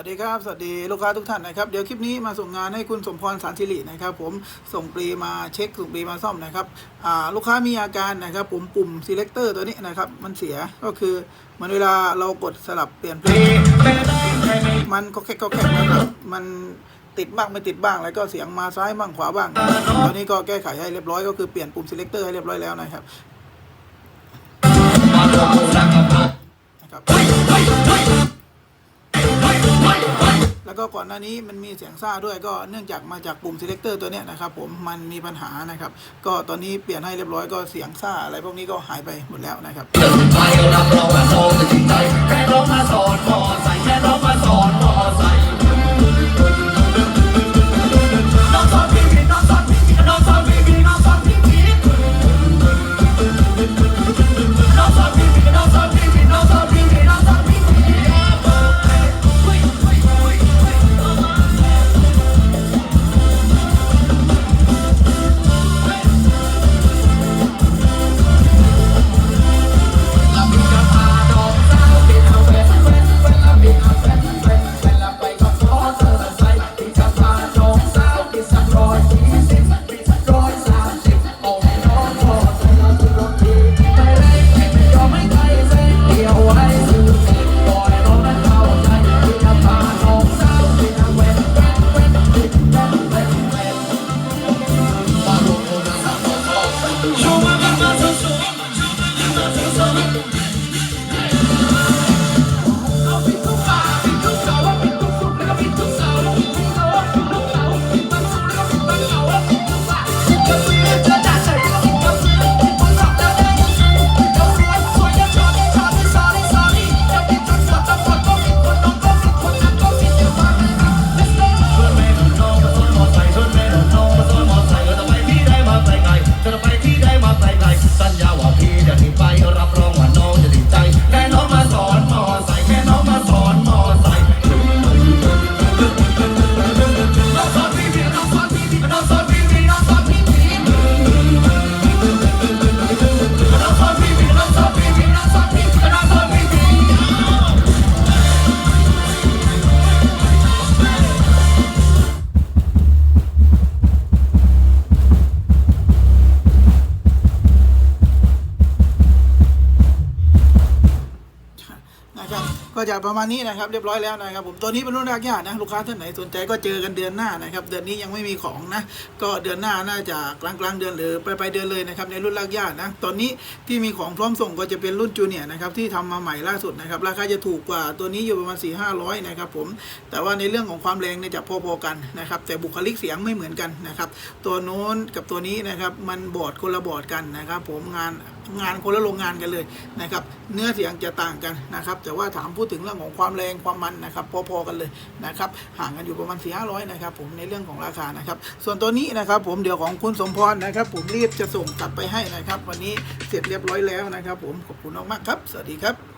วัสดีครับ สวัสดีลูกค้าทุกท่านนะครับ เดี๋ยวคลิปนี้มาส่งงานให้คุณสมพรสารสิรินะครับ ผมส่งปรีมาเช็คส่งปรีมาซ่อมนะครับลูกค้ามีอาการนะครับผมปุ่ม selector ตัวนี้นะครับ มันเสียก็คือเหมือนเวลาเรากดสลับเปลี่ยนเพลงมันก็แค่ก็แค่นะครับมันติดบ้างไม่ติดบ้างแล้วก็เสียงมาซ้ายบ้างขวาบ้างตอนนี้ก็แก้ไขให้เรียบร้อยก็คือเปลี่ยนปุ่ม selector ให้เรียบร้อยแล้วนะครับ แล้วก็ก่อนหน้านี้มันมีเสียงซ่าด้วยก็เนื่องจากมาจากปุ่ม selector ตัวเนี้ยนะครับผมมันมีปัญหานะครับ ก็ตอนนี้เปลี่ยนให้เรียบร้อยก็เสียงซ่าอะไรพวกนี้ก็หายไปหมดแล้วนะครับไปรับรองว่าโตจะจริงใจแค่ร้องมาสอน ก็จะประมาณนี้นะครับเรียบร้อยแล้วนะครับผมตัวนี้เป็นรุ่นรากหญ้านะลูกค้าท่านไหนสนใจก็เจอกันเดือนหน้านะครับเดือนนี้ยังไม่มีของนะก็เดือนหน้าน่าจะกลางกลางเดือนหรือปลายปลายเดือนเลยนะครับในรุ่นรากหญ้านะตอนนี้ที่มีของพร้อมส่งก็จะเป็นรุ่นจูเนียร์นะครับที่ทำมาใหม่ล่าสุดนะครับราคาจะถูกกว่าตัวนี้อยู่ประมาณ4 5 0 0นะครับผมแต่ว่าในเรื่องของความแรงเนี่ยจะพอๆกันนะครับแต่บุคลิกเสียงไม่เหมือนกันนะครับตัวโน้นกับตัวนี้นะครับมันบอร์ดคนละบอร์ดกันนะครับผมงาน งานคนละโรงงานกันเลยนะครับเนื้อเสียงจะต่างกันนะครับแต่ว่าถามพูดถึงเรื่องของความแรงความมันนะครับพอๆกันเลยนะครับห่างกันอยู่ประมาณ4 5 0 0นะครับผมในเรื่องของราคานะครับส่วนตัวนี้นะครับผมเดี๋ยวของคุณสมพรนะครับ ผมรีบจะส่งกลับไปให้นะครับ วันนี้เสร็จเรียบร้อยแล้วนะครับ ผมขอบคุณมากๆครับ สวัสดีครับ